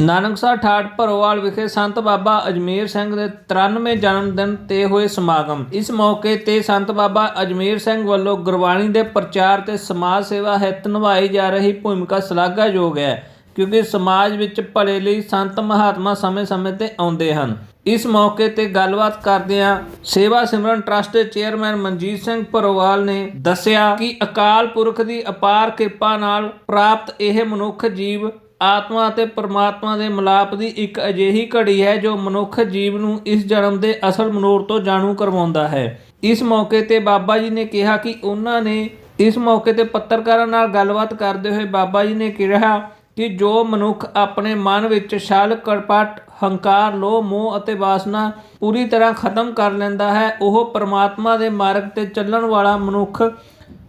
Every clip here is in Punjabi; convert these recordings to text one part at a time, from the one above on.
ਨਾਨਕਸਰ ਠਾਠ ਭਰੋਵਾਲ ਵਿਖੇ ਸੰਤ ਬਾਬਾ ਅਜਮੇਰ ਸਿੰਘ ਦੇ 93 ਜਨਮ ਦਿਨ ਤੇ ਹੋਏ ਸਮਾਗਮ। ਇਸ ਮੌਕੇ ਤੇ ਸੰਤ ਬਾਬਾ ਅਜਮੇਰ ਸਿੰਘ ਵੱਲੋਂ ਗੁਰਬਾਣੀ ਦੇ ਪ੍ਰਚਾਰ ਤੇ ਸਮਾਜ ਸੇਵਾ ਹਿੱਤ ਨਿਭਾਈ ਜਾ ਰਹੀ ਭੂਮਿਕਾ ਸ਼ਲਾਘਾਯੋਗ ਹੈ, ਕਿਉਂਕਿ ਸਮਾਜ ਵਿੱਚ ਭਲੇ ਲਈ ਸੰਤ ਮਹਾਤਮਾ ਸਮੇਂ-ਸਮੇਂ ਤੇ ਆਉਂਦੇ ਹਨ। ਇਸ ਮੌਕੇ ਤੇ ਗੱਲਬਾਤ ਕਰਦਿਆਂ ਸੇਵਾ ਸਿਮਰਨ ਟਰਸਟ ਦੇ ਚੇਅਰਮੈਨ ਮਨਜੀਤ ਸਿੰਘ ਭਰੋਵਾਲ ਨੇ ਦੱਸਿਆ ਕਿ ਅਕਾਲ ਪੁਰਖ ਦੀ ਅਪਾਰ ਕਿਰਪਾ ਨਾਲ ਪ੍ਰਾਪਤ ਇਹ ਮਨੁੱਖ ਜੀਵ ਆਤਮਾ ਅਤੇ ਪਰਮਾਤਮਾ ਦੇ ਮਿਲਾਪ ਦੀ ਇੱਕ ਅਜਿਹੀ ਘੜੀ ਹੈ ਜੋ ਮਨੁੱਖ ਜੀਵ ਨੂੰ ਇਸ ਜਨਮ ਦੇ ਅਸਲ ਮਨੋਰ ਤੋਂ ਜਾਣੂ ਕਰਵਾਉਂਦਾ ਹੈ। ਇਸ ਮੌਕੇ ਤੇ ਬਾਬਾ ਜੀ ਨੇ ਕਿਹਾ ਕਿ ਉਹਨਾਂ ਨੇ ਇਸ ਮੌਕੇ ਤੇ ਪੱਤਰਕਾਰਾਂ ਨਾਲ ਗੱਲਬਾਤ ਕਰਦੇ ਹੋਏ ਬਾਬਾ ਜੀ ਨੇ ਕਿਹਾ ਕਿ ਜੋ ਮਨੁੱਖ ਆਪਣੇ ਮਨ ਵਿੱਚ ਛਲ ਕਪਟ ਹੰਕਾਰ ਲੋਭ ਮੋਹ ਅਤੇ ਵਾਸਨਾ ਪੂਰੀ ਤਰ੍ਹਾਂ ਖਤਮ ਕਰ ਲੈਂਦਾ ਹੈ, ਉਹ ਪਰਮਾਤਮਾ ਦੇ ਮਾਰਗ ਤੇ ਚੱਲਣ ਵਾਲਾ ਮਨੁੱਖ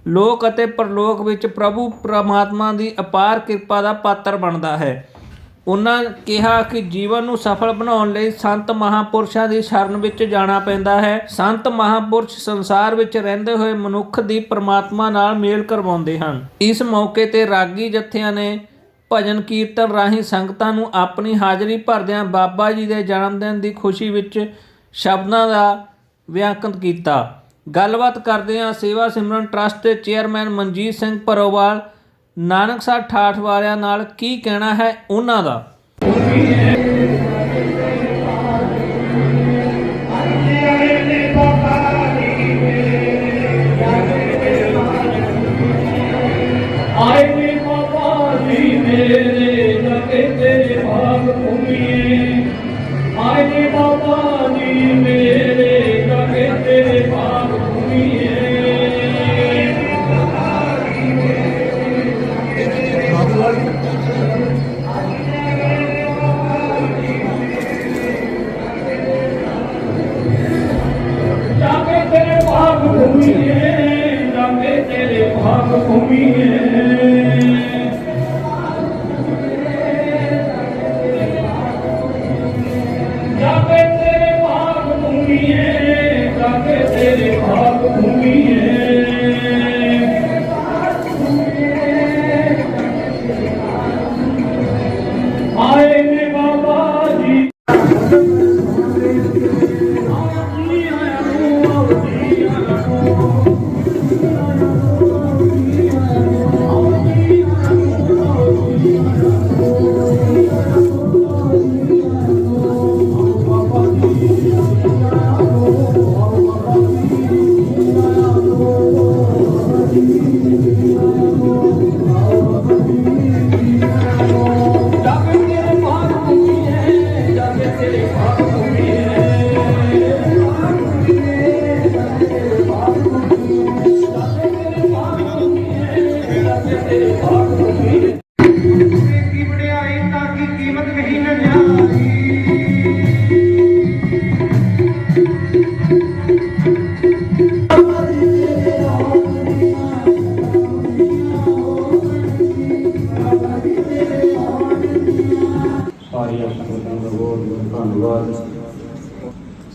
ਲੋਕ ਅਤੇ ਪਰਲੋਕ ਵਿੱਚ ਪ੍ਰਭੂ ਪਰਮਾਤਮਾ ਦੀ ਅਪਾਰ ਕਿਰਪਾ ਦਾ ਪਾਤਰ ਬਣਦਾ ਹੈ। ਉਹਨਾਂ ਕਿਹਾ ਕਿ ਜੀਵਨ ਨੂੰ ਸਫਲ ਬਣਾਉਣ ਲਈ ਸੰਤ ਮਹਾਪੁਰਸ਼ਾਂ ਦੀ ਸ਼ਰਨ ਵਿੱਚ ਜਾਣਾ ਪੈਂਦਾ ਹੈ। ਸੰਤ ਮਹਾਪੁਰਸ਼ ਸੰਸਾਰ ਵਿੱਚ ਰਹਿੰਦੇ ਹੋਏ ਮਨੁੱਖ ਦੀ ਪਰਮਾਤਮਾ ਨਾਲ ਮੇਲ ਕਰਵਾਉਂਦੇ ਹਨ। ਇਸ ਮੌਕੇ ਤੇ ਰਾਗੀ ਜਥਿਆਂ ਨੇ ਭਜਨ ਕੀਰਤਨ ਰਾਹੀਂ ਸੰਗਤਾਂ ਨੂੰ ਆਪਣੀ ਹਾਜ਼ਰੀ ਭਰਦਿਆਂ ਬਾਬਾ ਜੀ ਦੇ ਜਨਮ ਦਿਨ ਦੀ ਖੁਸ਼ੀ ਵਿੱਚ ਸ਼ਬਦਾਂ ਦਾ ਵਿਆਕਰਨ ਕੀਤਾ। ਗੱਲਬਾਤ ਕਰਦਿਆਂ ਸੇਵਾ ਸਿਮਰਨ ਟਰਸਟ ਦੇ ਚੇਅਰਮੈਨ ਮਨਜੀਤ ਸਿੰਘ ਪਰੋਵਾਲ ਨਾਨਕਸਰ ਠਾਠ ਵਾਲਿਆਂ ਨਾਲ ਕੀ ਕਹਿਣਾ ਹੈ ਉਹਨਾਂ ਦਾ? ਤੇਰੇ ਭਾਗ ਭੂਮੀਏ ਆਏ ਬਾਬਾ ਜੀ ਮੇਰੇ ਤੇਰੇ ਭੂਮੀ ਭੂਮੀਏ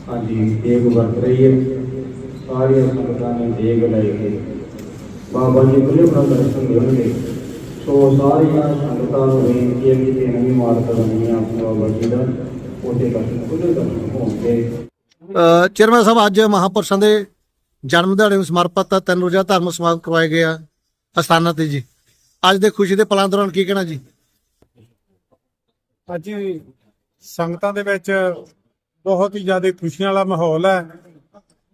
ਹਾਂਜੀ ਦੇਗ ਵਰਤ ਰਹੀ ਹੈ ਸਾਰੀਆਂ ਸੰਗਤਾਂ ਨੇ ਦੇਗ ਲੈ ਕੇ ਬਾਬਾ ਜੀ ਕੋਲੇ ਆਪਣਾ ਦਰਸ਼ਨ ਦੇਣਗੇ। ਸੋ ਸਾਰੀਆਂ ਸੰਗਤਾਂ ਨੂੰ ਬੇਨਤੀ ਹੈ ਕਿ ਤਿੰਨ ਵੀ ਮਾਰ ਕਰਨੀਆਂ ਆਪਣੇ ਬਾਬਾ ਜੀ ਦਾ ਉਹਦੇ ਦਰਸ਼ਨ ਖੁੱਲੇ ਦਰਸ਼ਨ ਹੋਣਗੇ। ਚੇਅਰਮੈਨ ਸਾਹਿਬ ਅੱਜ ਮਹਾਪੁਰਸ਼ਾਂ ਦੇ ਜਨਮ ਦਿਹਾੜੇ ਨੂੰ ਸਮਰਪਿਤ ਤਿੰਨ ਰੋਜ਼ਾ ਧਰਮ ਸਮਾਗਮ ਕਰਵਾਏ ਗਏ ਆ ਅਸਥਾਨਾਂ ਤੇ ਜੀ। ਅੱਜ ਦੇ ਖੁਸ਼ੀ ਦੇ ਪਲਾਂ ਦੌਰਾਨ ਕੀ ਕਹਿਣਾ ਜੀ? ਅੱਜ ਸੰਗਤਾਂ ਦੇ ਵਿੱਚ ਬਹੁਤ ਹੀ ਜ਼ਿਆਦਾ ਖੁਸ਼ੀਆਂ ਵਾਲਾ ਮਾਹੌਲ ਹੈ।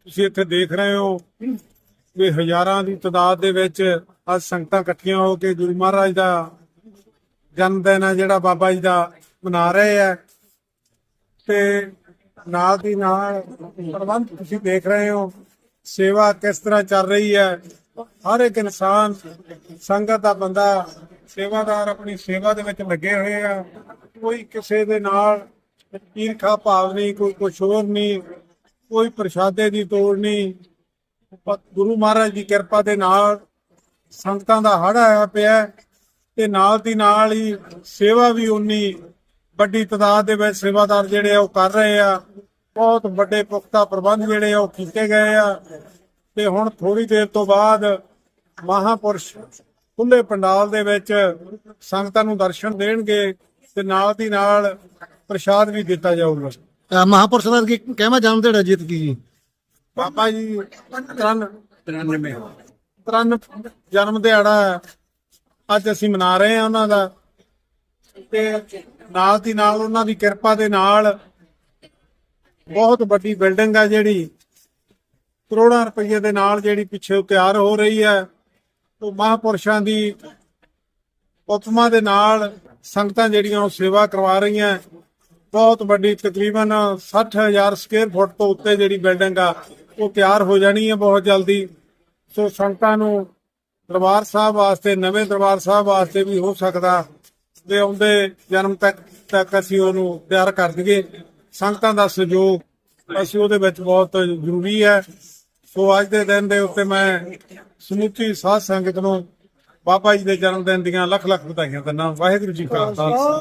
ਤੁਸੀਂ ਇੱਥੇ ਦੇਖ ਰਹੇ ਹੋ ਵੀ ਹਜ਼ਾਰਾਂ ਦੀ ਤਾਦਾਦ ਦੇ ਵਿੱਚ ਅੱਜ ਸੰਗਤਾਂ ਇਕੱਠੀਆਂ ਹੋ ਕੇ ਗੁਰੂ ਮਹਾਰਾਜ ਦਾ ਜਨਮ ਦਿਨ ਹੈ ਜਿਹੜਾ ਬਾਬਾ ਜੀ ਦਾ ਮਨਾ ਰਹੇ ਹੈ ਤੇ ਨਾਲ ਦੀ ਨਾਲ ਪ੍ਰਬੰਧ ਤੁਸੀਂ ਦੇਖ ਰਹੇ ਹੋ, ਸੇਵਾ ਕਿਸ ਤਰ੍ਹਾਂ ਚੱਲ ਰਹੀ ਹੈ। ਹਰ ਇੱਕ ਇਨਸਾਨ ਸੰਗਤ ਦਾ ਬੰਦਾ ਸੇਵਾਦਾਰ ਆਪਣੀ ਸੇਵਾ ਦੇ ਵਿੱਚ ਲੱਗੇ ਹੋਏ ਆ। ਕੋਈ ਕਿਸੇ ਦੇ ਨਾਲ ਈਰਖਾ ਭਾਵ ਨਹੀਂ, ਕੋਈ ਕੁਛ ਹੋਰ ਨਹੀਂ, ਕੋਈ ਪ੍ਰਸ਼ਾਦੇ ਦੀ ਤੋੜ ਨਹੀਂ। ਗੁਰੂ ਮਹਾਰਾਜ ਦੀ ਕਿਰਪਾ ਦੇ ਨਾਲ ਸੰਗਤਾਂ ਦਾ ਹੜ ਆਇਆ ਪਿਆ ਤੇ ਨਾਲ ਦੀ ਨਾਲ ਹੀ ਸੇਵਾ ਵੀ ਉਨੀ ਵੱਡੀ ਤਾਦਾਦ ਦੇ ਵਿੱਚ ਸੇਵਾਦਾਰ ਜਿਹੜੇ ਆ ਉਹ ਕਰ ਰਹੇ ਆ। ਬਹੁਤ ਵੱਡੇ ਪੁਖਤਾ ਪ੍ਰਬੰਧ ਜਿਹੜੇ ਆ ਉਹ ਕੀਤੇ ਗਏ ਆ। ਤੇ ਹੁਣ ਥੋੜੀ ਦੇਰ ਤੋਂ ਬਾਅਦ ਮਹਾਪੁਰਸ਼ ਖੁੱਲੇ ਪੰਡਾਲ ਦੇ ਵਿੱਚ ਸੰਗਤਾਂ ਨੂੰ ਦਰਸ਼ਨ ਦੇਣਗੇ ਤੇ ਨਾਲ ਦੀ ਨਾਲ ਪ੍ਰਸ਼ਾਦ ਵੀ ਦਿੱਤਾ ਜਾਊਗਾ। ਅ, ਮਹਾਪੁਰਸ਼ ਦਾ ਕੀ ਕਹਿਵਾ ਜਨਮ ਦਿਹਾੜਾ ਜਿੱਤ ਕੀ ਜੀ? ਬਾਬਾ ਜੀ ਤਰਨ 93 ਤਰਨ ਜਨਮ ਦਿਹਾੜਾ। ਅੱਜ ਅਸੀਂ ਮਨਾ ਰਹੇ ਹਾਂ ਉਹਨਾਂ ਦਾ। ਤੇ ਨਾਲ ਦੀ ਨਾਲ ਉਹਨਾਂ ਦੀ ਕਿਰਪਾ ਦੇ ਨਾਲ ਬਹੁਤ ਵੱਡੀ ਬਿਲਡਿੰਗ ਆ ਜਿਹੜੀ। ਕਰੋੜਾਂ ਰੁਪਏ ਦੇ ਨਾਲ ਜਿਹੜੀ ਪਿੱਛੇ ਤਿਆਰ ਹੋ ਰਹੀ ਹੈ। ਉਹ ਮਹਾਪੁਰਸ਼ਾਂ ਦੀ ਉਪਮਾ ਦੇ ਨਾਲ ਸੰਗਤਾਂ ਜਿਹੜੀਆਂ ਉਹ ਸੇਵਾ ਕਰਵਾ ਰਹੀਆਂ। ਬਹੁਤ ਵੱਡੀ ਤਕਰੀਬਨ 60000 ਸਕੁਅਰ ਫੁੱਟ ਤੋਂ ਉੱਤੇ ਜਿਹੜੀ ਬਿਲਡਿੰਗ ਆ ਉਹ ਤਿਆਰ ਹੋ ਜਾਣੀ ਹੈ ਬਹੁਤ ਜਲਦੀ। ਸੋ ਸੰਗਤਾਂ ਨੂੰ ਦਰਬਾਰ ਸਾਹਿਬ ਵਾਸਤੇ, ਨਵੇਂ ਦਰਬਾਰ ਸਾਹਿਬ ਵਾਸਤੇ ਵੀ ਹੋ ਸਕਦਾ ਦੇ ਆਉਂਦੇ ਜਨਮ ਤੱਕ ਤੱਕ ਅਸੀਂ ਉਹਨੂੰ ਤਿਆਰ ਕਰ ਦਈਏ। ਸੰਗਤਾਂ ਦਾ ਸਹਿਯੋਗ ਅਸੀਂ ਉਹਦੇ ਵਿੱਚ ਬਹੁਤ ਜ਼ਰੂਰੀ ਹੈ। ਸੋ ਅੱਜ ਦੇ ਦਿਨ ਦੇ ਉੱਤੇ ਮੈਂ ਸਮੁੱਚੀ ਸਾਧ ਸੰਗਤ ਨੂੰ ਬਾਬਾ ਜੀ ਦੇ ਜਨਮ ਦਿਨ ਦੀਆਂ ਲੱਖ ਲੱਖ ਵਧਾਈਆਂ ਦਿੰਦਾ। ਵਾਹਿਗੁਰੂ ਜੀ ਕਾ ਖਾਲਸਾ।